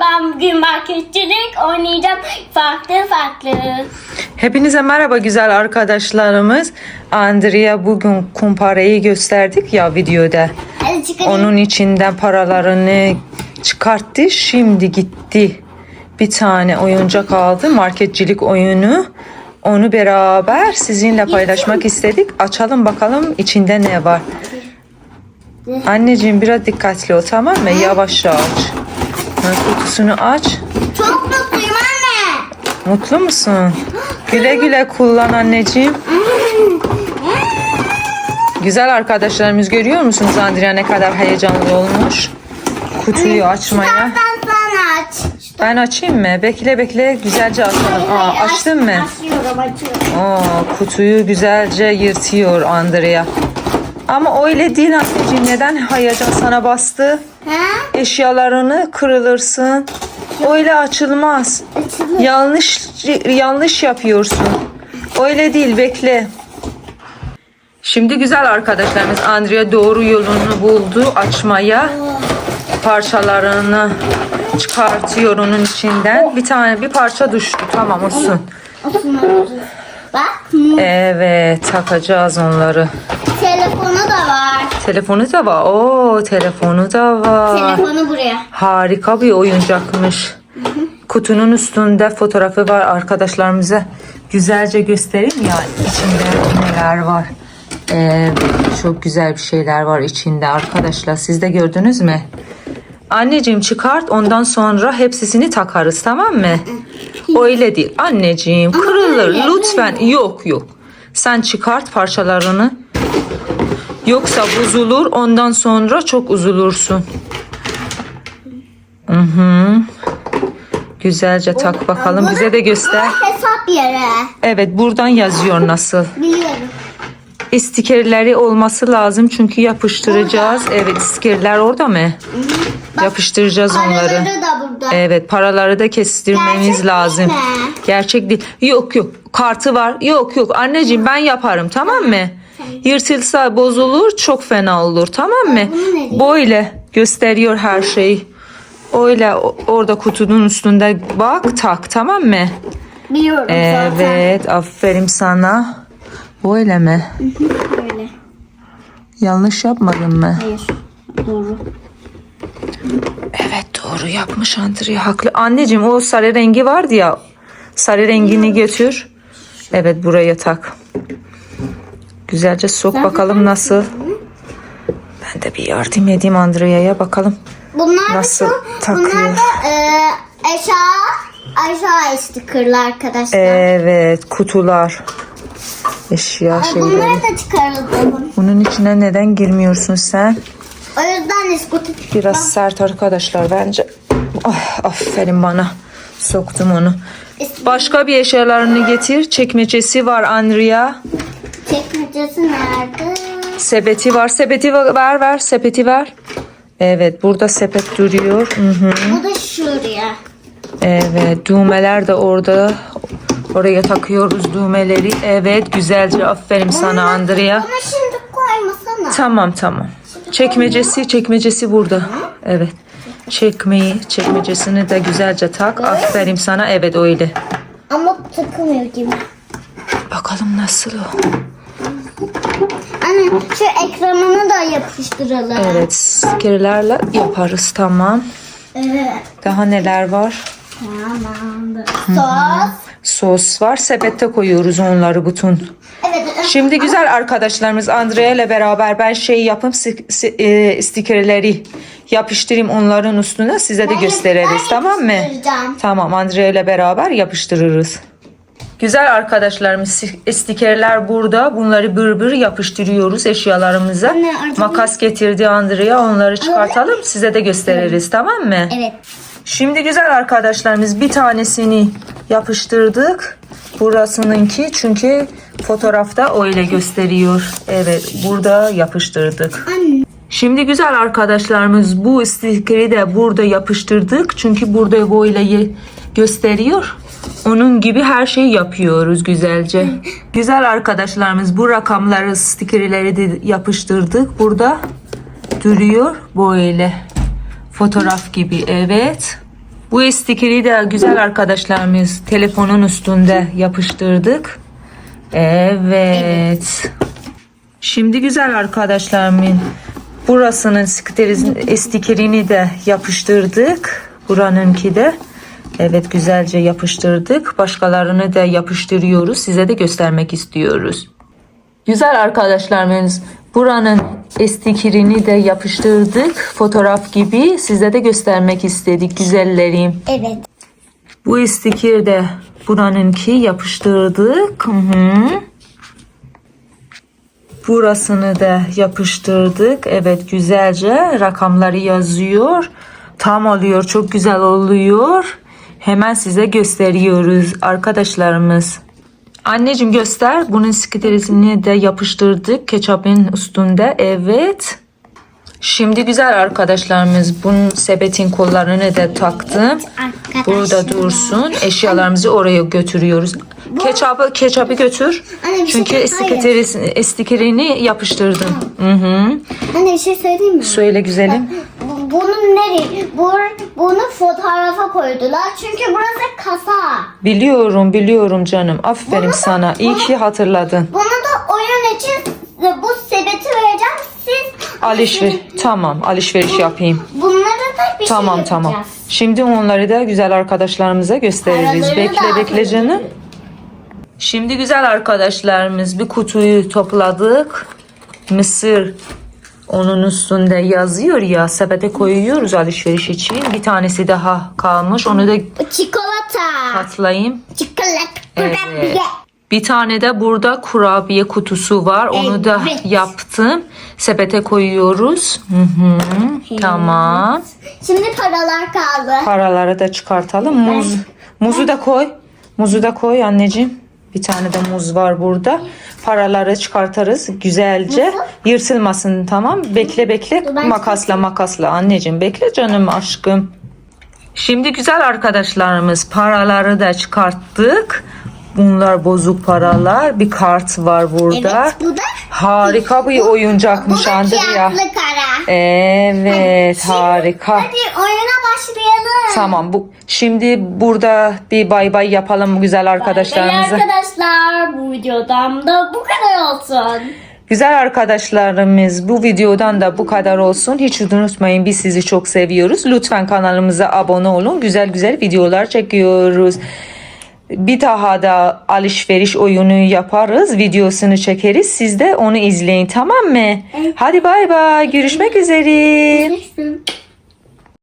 Ben bugün marketçilik oynayacağım. Farklı farklı. Hepinize merhaba güzel arkadaşlarımız. Andrea bugün kumpareyi gösterdik ya videoda. Onun içinden paralarını çıkarttı. Şimdi gitti. Bir tane oyuncak aldı. Marketçilik oyunu. Onu beraber sizinle paylaşmak istedik. Açalım bakalım içinde ne var. Anneciğim biraz dikkatli ol tamam mı? Yavaşça aç. Ha, Kutusunu aç. Çok mutluyum anne. Mutlu musun? Güle güle kullan anneciğim. Güzel arkadaşlarımız görüyor musunuz Andrea ne kadar heyecanlı olmuş. Kutuyu açmaya. Aç. Ben açayım mı? Bekle bekle güzelce açalım. Aa, açtın mı? Açıyorum açıyorum. Aa, kutuyu güzelce yırtıyor Andrea. Ama öyle değil anneciğim. Neden heyecan sana bastı? Ha? Eşyalarını kırılırsın. Öyle açılmaz. Açılır. Yanlış yanlış yapıyorsun. Öyle değil bekle. Şimdi güzel arkadaşlarımız Andrea doğru yolunu buldu açmaya. Parçalarını çıkartıyor onun içinden. Bir tane bir parça düştü. Tamam olsun. Bak Evet takacağız onları. Telefonu da var. Telefonu da var. Oo telefonu da var. Telefonu buraya. Harika bir oyuncakmış. Kutunun üstünde fotoğrafı var arkadaşlarımıza. Güzelce göstereyim ya içinde neler var. Ee, çok güzel bir şeyler var içinde arkadaşlar. Siz de gördünüz mü? Anneciğim çıkart ondan sonra hepsini takarız tamam mı? Öyle değil. Anneciğim kırılır lütfen. Yok yok. Sen çıkart parçalarını. Yoksa bozulur ondan sonra çok üzülürsün. Hı hı. Güzelce tak bakalım. Bize de göster. Hesap yeri. Evet buradan yazıyor nasıl. Biliyorum. İstikerleri olması lazım çünkü yapıştıracağız. Evet stikerler orada mı? Yapıştıracağız onları. Paraları da burada. Evet paraları da kestirmemiz Gerçek lazım. değil mi? Gerçek değil. Yok yok kartı var. Yok yok anneciğim ben yaparım tamam mı? Yırtılsa bozulur çok fena olur tamam mı? Böyle gösteriyor her şeyi. Öyle orada kutunun üstünde bak tak tamam mı? Biliyorum zaten. Evet aferin sana. Böyle mi? Böyle. Yanlış yapmadın mı? Hayır. Doğru. Evet doğru yapmış Andrea haklı. Anneciğim o sarı rengi vardı ya. Sarı rengini götür. Evet buraya tak. Güzelce sok bakalım nasıl. Ben de bir yardım edeyim Andrea'ya bakalım. Bunlar Nasıl da takıyor? bunlar da e, aşağı aşağı stikerler arkadaşlar. Evet kutular. Eşya Ay, şeyleri. Bunlar da çıkarıldı. Bunun içine neden girmiyorsun sen? O yüzden iskutu Biraz sert arkadaşlar bence. Ah, aferin bana. Soktum onu. Başka bir eşyalarını getir. Çekmecesi var Andrea. Çekmecesi nerede? Sepeti var. Sepeti ver ver. ver. Sepeti ver. Evet burada sepet duruyor. Hı hı. Bu da şuraya. Evet düğmeler de orada. Oraya takıyoruz düğmeleri. Evet güzelce aferin sana Andrea. Bunu şimdi koymasana. Tamam tamam. Çekmecesi çekmecesi burada. Evet. Çekmeyi çekmecesini de güzelce tak. Aferin sana. Evet öyle. Ama takılmıyor gibi. Bakalım nasıl o. Anne şu ekranını da yapıştıralım. Evet stikerlerle yaparız tamam. Evet. Daha neler var? Tamamdır. Sos. Sos var. Sepette koyuyoruz onları bütün. Evet. Şimdi güzel arkadaşlarımız Andrea ile beraber ben şey yapıp e, stikerleri yapıştırayım onların üstüne size de Ben gösteririz ben tamam mı? Tamam Andrea ile beraber yapıştırırız. Güzel arkadaşlarımız stikerler burada. Bunları bir bir yapıştırıyoruz eşyalarımıza. Anne, artık- Makas getirdi Andrea. Onları çıkartalım. Size de gösteririz tamam mı? Evet. Şimdi güzel arkadaşlarımız bir tanesini yapıştırdık. Burasınınki çünkü fotoğrafta öyle gösteriyor. Evet burada yapıştırdık. Anne. Şimdi güzel arkadaşlarımız bu stikeri de burada yapıştırdık. Çünkü burada böyle ye- gösteriyor. Onun gibi her şeyi yapıyoruz güzelce. Güzel arkadaşlarımız bu rakamları stikerleri de yapıştırdık. Burada duruyor böyle. Fotoğraf gibi evet. Bu stikeri de güzel arkadaşlarımız telefonun üstünde yapıştırdık. Evet. Şimdi güzel arkadaşlarımın burasının stikerin- stikerini de yapıştırdık. Buranınki de. Evet güzelce yapıştırdık. Başkalarını da yapıştırıyoruz. Size de göstermek istiyoruz. Güzel arkadaşlarımız buranın stikerini de yapıştırdık. Fotoğraf gibi size de göstermek istedik güzellerim. Evet. Bu sticker de buranınki yapıştırdık. Hı hı. Burasını da yapıştırdık. Evet güzelce rakamları yazıyor. Tam oluyor. Çok güzel oluyor. Hemen size gösteriyoruz arkadaşlarımız. Anneciğim göster. Bunun skiterisini de yapıştırdık. Ketçapın üstünde. Evet. Şimdi güzel arkadaşlarımız bunun sepetin kollarını da taktım. Burada dursun. Eşyalarımızı oraya götürüyoruz. Ketçapı, ketçapı götür. Anne, bir şey- Çünkü stikerini, stikerini yapıştırdım. Hı hı. Anne bir şey söyleyeyim mi? Söyle güzelim. Bu- Bunun nereye? Bu, bunu fotoğrafa koydular. Çünkü burası kasa. Biliyorum, biliyorum canım. Aferin Bunu da- sana. İyi ki hatırladın. Bunu da oyun için bu sepeti vereceğim. Siz Alışveriş. Tamam, alışveriş yapayım. Bunları da bir Tamam şey tamam. yapacağız. Şimdi onları da güzel arkadaşlarımıza gösteririz. Paralarını Bekle da bekle atarız. canım. Şimdi güzel arkadaşlarımız bir kutuyu topladık. Mısır onun üstünde yazıyor ya sepete koyuyoruz alışveriş için. Bir tanesi daha kalmış. Onu da çikolata. katlayayım. Çikolata. Evet. kurabiye. Bir tane de burada kurabiye kutusu var. Onu da Evet. yaptım. Sepete koyuyoruz. Hı hı. Tamam. Şimdi paralar kaldı. Paraları da çıkartalım. Muz, muzu da koy. Muzu da koy anneciğim. Bir tane de muz var burada. Paraları çıkartarız güzelce. Yırtılmasın tamam. Bekle bekle. Makasla makasla anneciğim. Bekle canım aşkım. Şimdi güzel arkadaşlarımız paraları da çıkarttık. Bunlar bozuk paralar. Bir kart var burada. Evet bu da Harika bir bu oyuncakmış Andrea. Evet Şimdi harika. Hadi oyuna başlayalım. Tamam bu şimdi burada bir bay bay yapalım güzel arkadaşlarımıza. Arkadaşlar bu videodan da bu kadar olsun. Güzel arkadaşlarımız bu videodan da bu kadar olsun. Hiç unutmayın biz sizi çok seviyoruz. Lütfen kanalımıza abone olun. Güzel güzel videolar çekiyoruz. Bir daha da alışveriş oyunu yaparız. Videosunu çekeriz. Siz de onu izleyin tamam mı? Hadi bay bay. Görüşmek üzere. Görüşürüz.